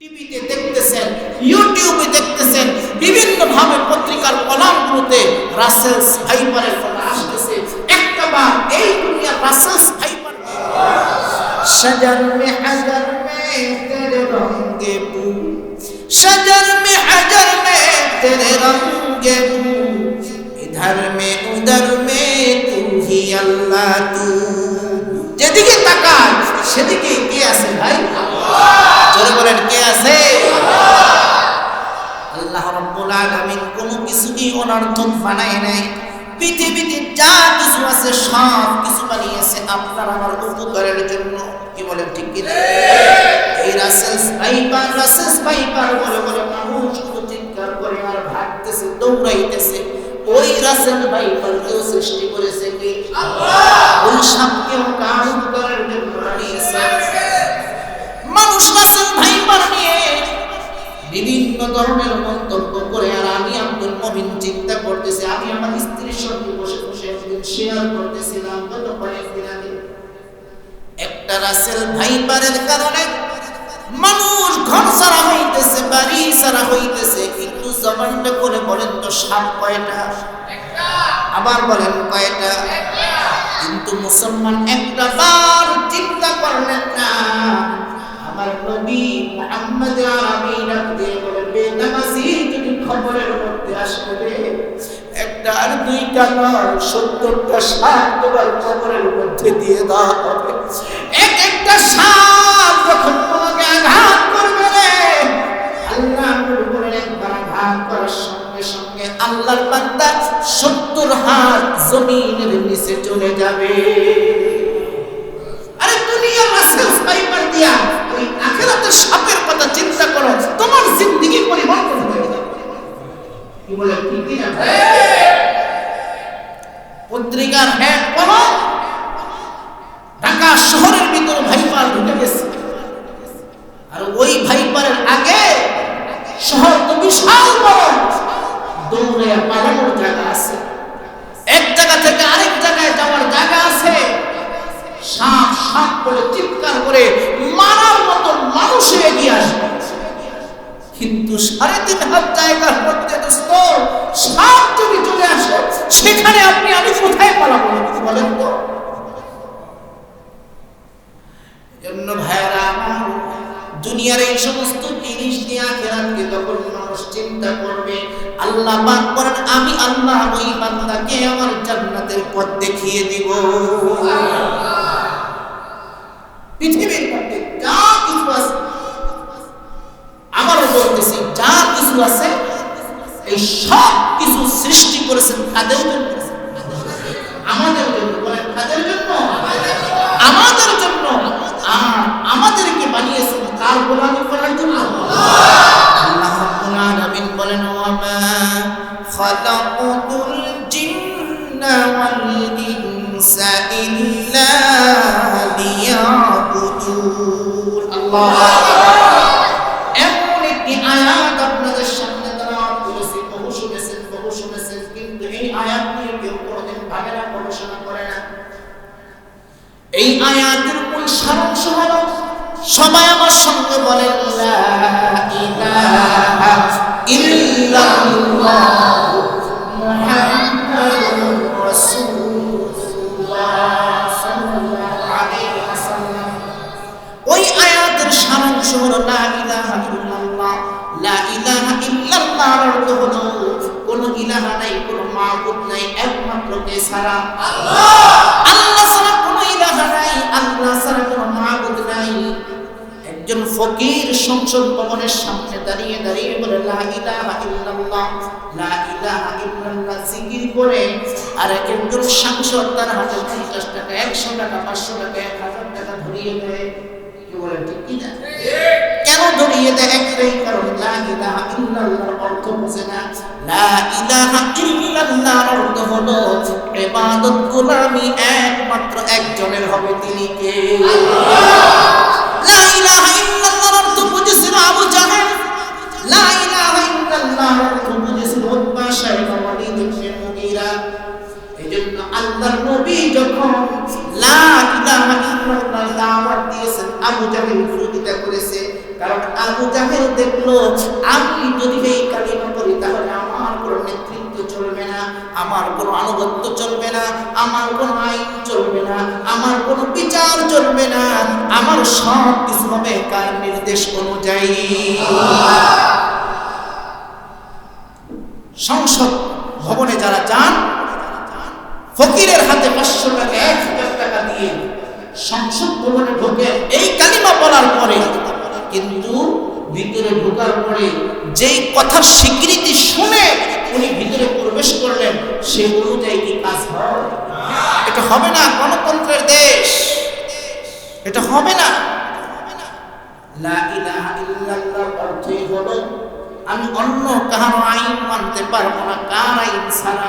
টিভিতে দেখতেছেন ইউটিউবে দেখতেছেন বিভিন্নভাবে পত্রিকার কলামগুলোতে রাসেলস ফাইবারের কথা আসতেছে। একটা বার এই দুনিয়া রাসেলস ফাইবার সাজার মে হাজার মে তেরে রঙ্গে পু সাজার মে হাজার মে তেরে রঙ্গে পু ইধার মে উধার মে তু আল্লাহ তু। যেদিকে তাকায় সেদিকে কে আছে ভাই। জোরে বলেন, কে আছে? আল্লাহ রাব্বুল আলামিন কোনো কিছুকেই অনর্থক বানায় নাই। পৃথিবীতে যা কিছু আছে, সব কিছু বানিয়েছে আপনার আমার উপকারের জন্য। কি বলেন, ঠিক কি এই রাসেলস ভাইপার রাসেলস ভাইপার বলে বলে মানুষ চিৎকার করে আর ভাগতেছে, দৌড়াইতেছে। ওই রাসেল ভাইপার কেউ সৃষ্টি করেছে কি? ওই সাপকেও কার উপকারের জন্য বানিয়েছে। মানুষ রাসেল ভাইপার নিয়ে বিভিন্ন ধরনের মন্তব্য করে, আর আমি আব্দুল মমিন চিন্তা করতেছি, আমি আমার স্ত্রীর সঙ্গে বসে বসে একদিন শেয়ার করতেছিলাম, গত কয়েকদিন আগে। একটা রাসেল ভাইপারের কারণে মানুষ ঘর সারা হইতেছে, বাড়ি সারা হইতেছে কিন্তু জবানটা করে বলেন তো সাপ কয়টা? আবার বলেন কয়টা? কিন্তু মুসলমান একটা বার চিন্তা করলেন না আমার নবী মুহাম্মদ আরবি ডাক দিয়ে বলে বেনামাজি যদি খবরের মধ্যে আসবে। একটা আর দুইটা নয়, সত্তরটা ষাট তোমার খবরের মধ্যে দিয়ে দেওয়া হবে। এক একটা সাপ যখন তোমাকে আঘাত করবে রে, আল্লাহ বলেন একবার আঘাত করার সঙ্গে সঙ্গে আল্লাহর বান্দা সত্তর হাত জমিনের নিচে চলে যাবে। আরে দুনিয়া রাসেল ফাইবার দিয়া। সাপের কথা চিন্তা করো, তোমার জিন্দেগি পরিবর্তন হয়ে কি বলে পত্রিকার হ্যাঁ করো ঢাকা শহরের ভিতর ভাইপার ঢুকে গেছে। আর ওই ভাইপারের আগে শহর তো বিশাল বড়। দৌড়ে পালানোর জায়গা আছে। এক জায়গা থেকে আরেক জায়গায় যাওয়ার জায়গা আছে। সাপ সাপ করে চিৎকার করে মারার মতো মানুষ এগিয়ে আসবে। কিন্তু সাড়ে তিন হাত সাপ যদি চলে আসে, সেখানে আপনি আমি কোথায় পালাবো বলেন তো? জন্য ভাইরা আমার দুনিয়ার এই সমস্ত জিনিস নিয়ে আখেরাতকে তখন মানুষ চিন্তা করবে, আল্লাহ পাক করেন আমি আল্লাহ ওই বান্দাকে আমার জান্নাতের পথ দেখিয়ে দিব। পৃথিবীর মধ্যে যা কিছু আছে আবারও বলতেছি যা কিছু আছে, এই সব কিছু সৃষ্টি করেছেন জন্য এই আয়াতের মূল সারাংশ হল, সবাই আমার সঙ্গে বলেন ওই আয়াতের ইলাহা ইল্লাল্লাহ। লা ইলাহা ইল্লাল্লাহ এর অর্থ হলো, কোন ইলাহা নাই, কোন মাবুদ নাই, একমাত্র কে ছাড়া আল্লাহ। ফকির সংসদ ভবনের সামনে দাঁড়িয়ে দাঁড়িয়ে বলে, লা ইলাহা ইল্লাল্লাহ, লা ইলাহা ইল্লাল্লাহ জিকির করে আর এক একজন সাংসদ তার হাতে পঞ্চাশ টাকা, একশো টাকা, পাঁচশো টাকা, এক হাজার টাকা ধরিয়ে দেয়। কি বলেন ঠিক কি না? কেন ধরিয়ে দেয়? একটাই কারণ, লা ইলাহা ইল্লাল্লাহর অর্থ বোঝে না। লা ইলাহা ইল্লাল্লাহর অর্থ হলো ইবাদত গোলামি একমাত্র একজনের হবে তিনি কে? লা আবু জাহেল বিরোধিতা করেছে। কারণ আবু জাহেল দেখল, আমি যদি এই কালিমা করি তাহলে আমার কোনো নেতৃত্ব চলবে না, আমার কোনো আনুগত্য চলবে না, আমার কোনো আইন চলবে না, আমার কোনো বিচার চলবে না। আমার সব কিছু হবে কার নির্দেশ অনুযায়ী। সংসদ ভবনে যারা যান, ফকিরের হাতে পাঁচশো টাকা, এক হাজার টাকা দিয়ে সংসদ ভবনে ঢোকে এই কালিমা বলার পরে, কিন্তু ভিতরে ঢোকার পরে যেই কথার স্বীকৃতি শুনে উনি ভিতরে প্রবেশ করলেন, সে অনুযায়ী কি কাজ হয়? এটা হবে না গণতন্ত্রের দেশ। এটা হবে না। আমি অন্য কাহার আইন মানতে পারব না, কার আইন ছাড়া?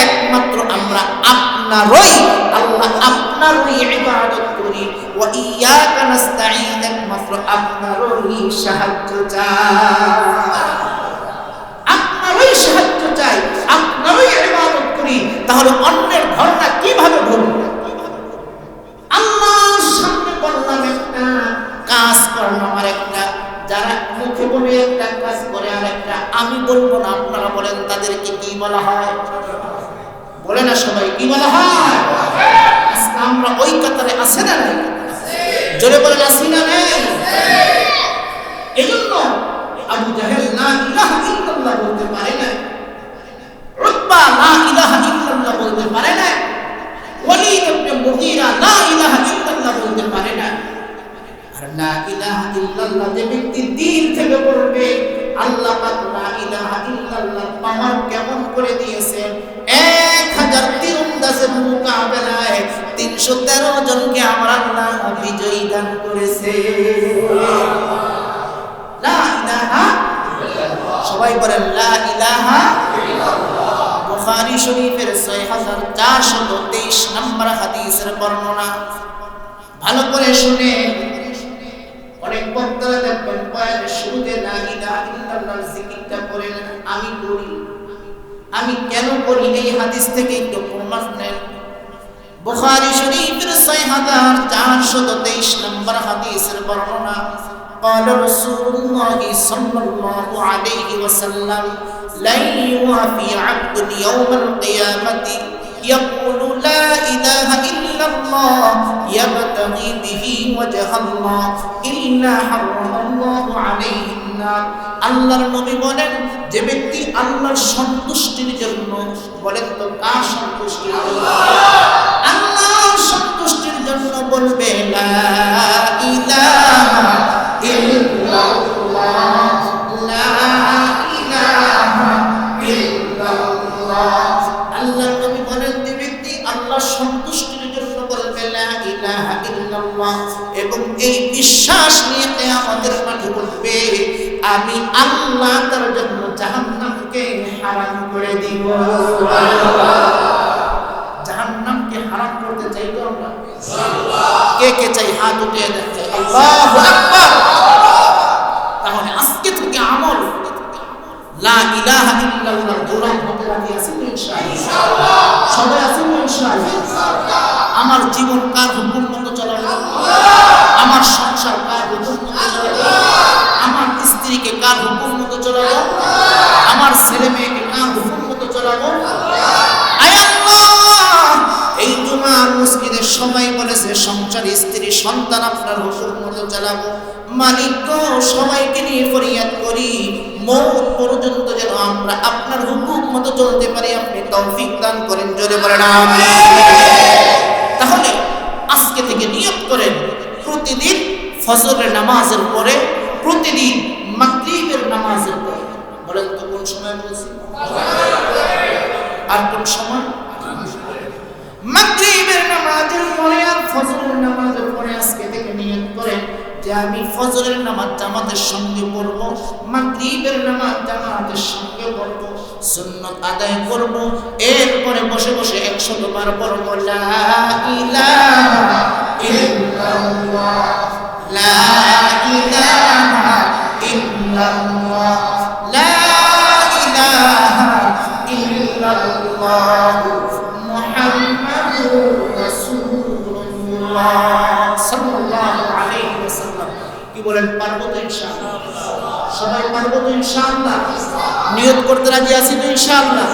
একমাত্র আমরা আপনারই, আল্লাহ আপনারই ইবাদত করি। ওয়া ইয়াকা নাস্তাঈন, একমাত্র আপনারই সাহায্য চাই। আপনারই সাহায্য চাই, আপনারই ইবাদত করি। তাহলে অন্যের ধর্ণা কীভাবে ভরব আল্লাহর সামনে বললাম একটা কাজ করলাম আর একটা যারা মুখে বলে একটা কাজ করে আর একটা আমি বলব না, আপনারা বলেন তাদেরকে কি বলা হয়? বলে না সবাই, কি বলা হয়? আমরা ওই কাতারে আছে না নাই? জোরে বলেন আসি না নেই? এজন্য আবু জাহেল না ইলাহা ইল্লাল্লাহ বলতে পারে না। উতবা লা ইলাহা ইল্লাল্লাহ বলতে পারে না। ওয়ালিদ ইবনে মুগীরা লা ইলাহা ইল্লাল্লাহ বলতে পারে না। লা ইলাহা ইল্লাল্লাহ যে ব্যক্তি দিল থেকে পড়বে, আল্লাহ পাক লা ইলাহা ইল্লাল্লাহ পাওয়ার কেমন করে দিয়েছেন? এক হাজার তীরন্দাজের মোকাবেলায় তিনশো তেরো জনকে আমার আল্লাহ বিজয়ী দান করেছে। লা ইলাহা সবাই বলেন, লা ইলাহা বুখারী শরীফের 6423 নম্বর হাদিসের বর্ণনা। ভালো করে শুনে অনেক বক্তারা দেখবেন বয়ানের শুরুতে লা ইলাহা ইল্লাল্লাহ জিকিরটা করেন আমি করি আমি কেন করি এই হাদিস থেকে একটু প্রমাণ নেন বুখারী শরীফের 6423 নম্বর হাদিসের বর্ণনা قال رسول الله صلى الله عليه وسلم لن يوافي عبد يوم القيامة يقول لا إله إلا الله يبتغي به وجه الله إلا حرم الله عليه النار আল্লাহর নবী বলেন যে ব্যক্তি আল্লাহর সন্তুষ্টির জন্য বলেন তো কার সন্তুষ্টির জন্য আল্লাহর সন্তুষ্টির জন্য বলবে লা আল্লাহ তার জন্য জাহান্নামকে হারাম করে দিব। জাহান্নামকে হারাম করতে চাই তো আমরা? কে কে চাই হাত উঠিয়ে দেখতে আল্লাহু আকবার। তাহলে আজকে থেকে আমল লা ইলাহা ইল্লাল্লাহ দৌড়ান হতে রাজি আছি তো ইনশাআল্লাহ? সবাই আছি তো ইনশাআল্লাহ? আমার জীবন কার হুকুম মতো চলাবো আমার সংসার কার হুকুম মতো চলাবো আমার স্ত্রীকে কার হুকুম আমার ছেলে মেয়েকে কার হুকুম মতো চলাবো এই বলেছে, সংসার স্ত্রী, সন্তান আপনার হুকুম মতো চালাবো মালিক সবাইকে নিয়ে ফরিয়াদ করি। মৌত পর্যন্ত যেন আমরা আপনার হুকুম মতো চলতে পারি, আপনি তৌফিক দান করেন, জোরে বলেন তাহলে আজকে থেকে নিয়ত করেন, প্রতিদিন ফজরের নামাজের পরে প্রতিদিন মাগরিবের নামাজের পরে বলেন তো কোন সময় বলছি। আর কোন সময়? মাগরিবের নামাজের পরে আর ফজরের নামাজের পরে আজকে থেকে নিয়ত করেন যে আমি ফজরের নামাজ জামাতের সঙ্গে পড়ব, মাগরিবের নামাজ জামাতের সঙ্গে পড়ব, সুন্নত আদায় করব, এরপরে বসে বসে একশো বার পড়ব, লা ইলাহা ইল্লাল্লাহ, লা ইলাহা ইল্লাল্লাহ। সবাই নিয়ত করতে রাজি আছি তো ইনশাআল্লাহ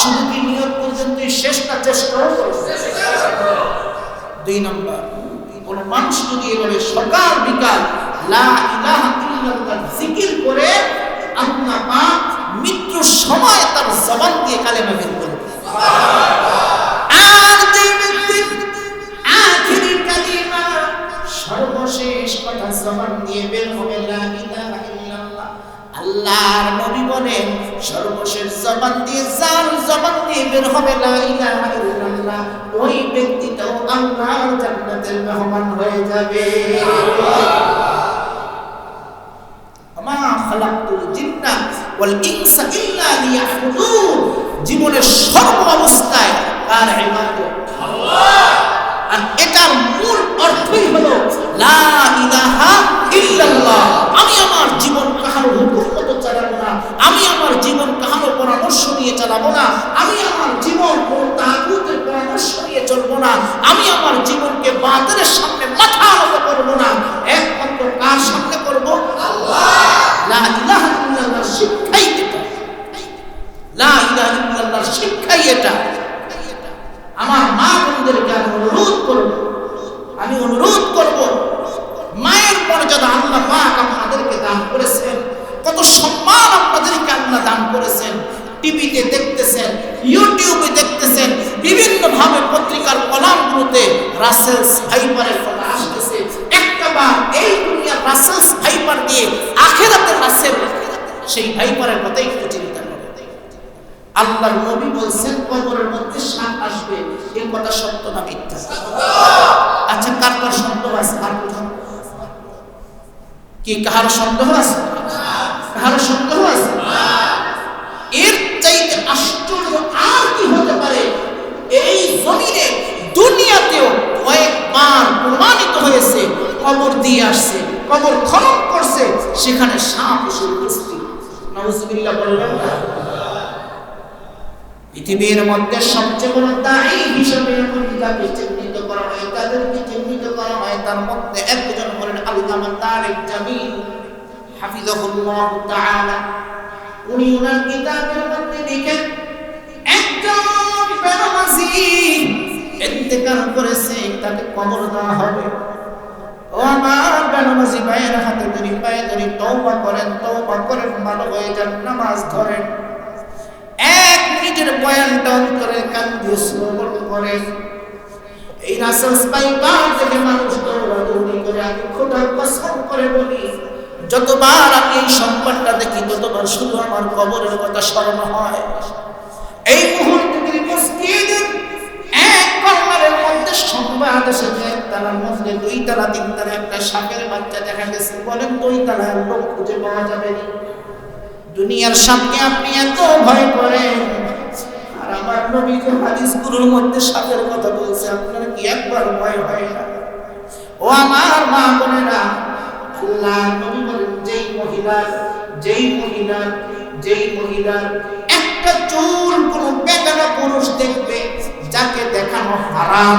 শুধু কি নিয়ত পর্যন্তই শেষ করব? দুই নম্বর, কোন মানুষ যদি এভাবে সকাল বিকাল জিকির মৃত্যুর সময় তার জবান দিয়ে কালেমা বের করে দেয়। আর যে সর্বশেষ কথা দিয়ে বের হবে আল্লাহর নবী সর্বশেষ জবান দিয়ে জবান দিয়ে বের হবে ইলাহা ওই ব্যক্তিটাও আল্লাহর জান্নাতের মেহমান হয়ে যাবে। খালাকতুল জিন্না ওয়াল ইনসা ইল্লা জীবনের সর্ব অবস্থায় ইবাদত। আর এটার মূল অর্থই হলো চালাবো না। আমি আমার জীবন কোন তাগুতের পরামর্শ নিয়ে চলবো না। আমি আমার জীবনকে বাতিলের সামনে মাথা নত করব না। একমাত্র কার সামনে করব? আল্লাহ। লা ইলাহা ইল্লাল্লাহ শিক্ষাই এটা। লা ইলাহা ইল্লাল্লাহ শিক্ষাই এটা। আমার মা বোনদেরকে আমি অনুরোধ করব। আমি অনুরোধ করব। মায়ের মর্যাদা আল্লাহ পাক আপনাদেরকে দান করেছেন। কত সম্মান আপনাদেরকে আল্লাহ দান করেছেন। টিভিতে দেখতেছেন, ইউটিউবে দেখতেছেন বিভিন্ন ভাবে পত্রিকার কলামগুলোতে রাসেলস ফাইবারের কথা আসতেছে। একটা বার এই দুনিয়ার রাসেলস ফাইবার দিয়ে আখেরাতের রাসেল সেই ফাইবারের কথা একটু চিন্তা আল্লাহর নবী বলছেন, কবরের মধ্যে সাপ আসবে এই কথা সত্য না মিথ্যা? আচ্ছা কার কার সন্দেহ আছে? কার? কি কাহার সন্দেহ আছে? কাহার সন্দেহ আছে এর চাইতে আশ্চর্য আর কি হতে পারে এই জমিনে দুনিয়াতেও কয়েকবার প্রমাণিত হয়েছে কবর দিয়ে আসছে কবর খনন করছে, সেখানে সাপ এসে উপস্থিত। নওয়াজুবিল্লাহ বললেন, পৃথিবীর মধ্যে সবচেয়ে বড় দায়ী হিসেবে এখন যাকে চিহ্নিত করা হয়, তাদেরকে চিহ্নিত করা হয়, তার মধ্যে একজন হলেন আল্লামা তারেক জামিল, হাফিজাহুল্লাহ তাআলা। উনি ওনার কিতাবের মধ্যে লিখেন, একজন বেনামাজি ইন্তেকাল করেছে, তাকে কবর দেওয়া হবে। ও আমার বেনামাজি ভাইয়ের হাতে ধরি পায়ে ধরি তওবা করেন তওবা করেন ভালো হয়ে যান, নামাজ ধরেন। এক মিনিটের বয়ানটা অন্তরে কান দিয়ে শ্রবণ করেন। এই রাসেল পাইবার থেকে মানুষ দৌড়াদৌড়ি করে আমি খোদার কসম করে বলি, যতবার আমি এই সংবাদটা দেখি, ততবার শুধু আমার কবরের কথা স্মরণ হয়। এই মুহূর্তে তিনি সংবাদ এসেছে তার মধ্যে দুই তালা তিন তালা একটা সাপের বাচ্চা দেখা গেছে। বলেন দুই তালার লোক খুঁজে পাওয়া যাবে দুনিয়ার সামনে আপনি এত ভয় করেন। আর আমার নবী যে হাদিসগুলোর মধ্যে সাপের কথা বলছে, আপনার কি একবার ভয় হয় না? ও আমার মা বোনেরা, আল্লাহ বলেন, যেই মহিলার যেই মহিলার যেই মহিলার একটা চুল কোন বেগানা পুরুষ দেখবে, যাকে দেখানো হারাম।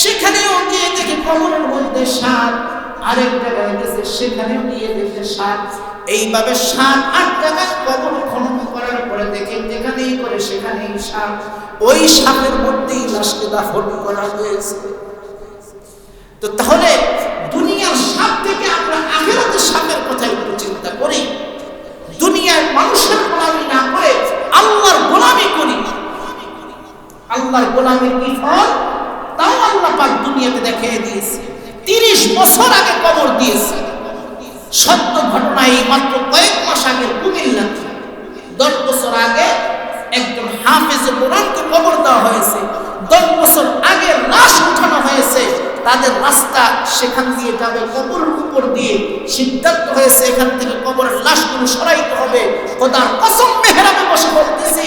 সেখানেও গিয়ে কবরের মধ্যে সাপ আরেক জায়গায় গেছে সেখানেও গিয়ে দেখে সাপ এইভাবে সাত, আট জায়গায় কবর খনন করার পরে দেখে যেখানেই করে সেখানেই সাপ ওই সাপের মধ্যেই লাশকে দাফন করা হয়েছে। তো তাহলে দুনিয়ার সাপ থেকে আমরা আখেরাতে সাপের কথা একটু চিন্তা করি। দুনিয়ার মানুষের গোলামি না করে আল্লাহর গোলামি করি। আল্লাহর গোলামির কি ফল আল্লাহ পাক দুনিয়াতে দেখিয়ে দিয়েছে। তিরিশ বছর আগে কবর দিয়েছে। সত্য ঘটনা এই মাত্র কয়েক মাস আগে কুমিল্লাতে দশ বছর আগে একজন হাফেজে কোরআনকে কবর দেওয়া হয়েছে। দশ বছর আগে লাশ উঠানো হয়েছে। তাদের রাস্তা সেখান দিয়ে যাবে, কবরের উপর দিয়ে সিদ্ধান্ত হয়েছে, এখান থেকে কবরের লাশগুলো সরাইতে হবে। খোদার কসম মেহরাবে বসে বলতেছি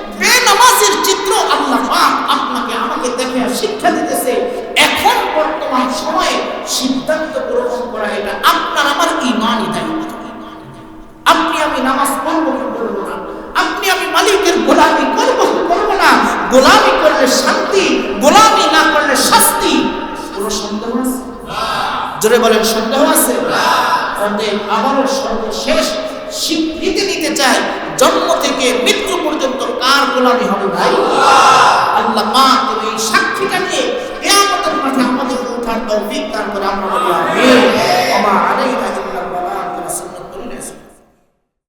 বেনামাজের চিত্র আল্লাহ আপনাকে আমাকে দেখে শিক্ষা দিতেছে। এখন বর্তমান সময়ে সিদ্ধান্ত গ্রহণ করা এটা আপনার আমার ইমানই দায়িত্ব আপনি আমি নামাজ পড়ব কি করব না? আপনি আমি মালিকের গোলামি করব কি করব না? গোলামি করলে শান্তি, গোলামি না করলে শাস্তি। কোনো সন্দেহ আছে? জোরে বলেন, সন্দেহ আছে? অতএব আবারও সর্বশেষ স্বীকৃতি নিতে চাই। জন্ম থেকে মৃত্যু পর্যন্ত কার গোলামি হবে ভাই? আল্লাহ মা তুমি এই সাক্ষীটা নিয়ে কেয়ামতের মাঠে আমাদের উঠার তৌফিক তারপরে আমরা বলি আমে আমা আলাইনা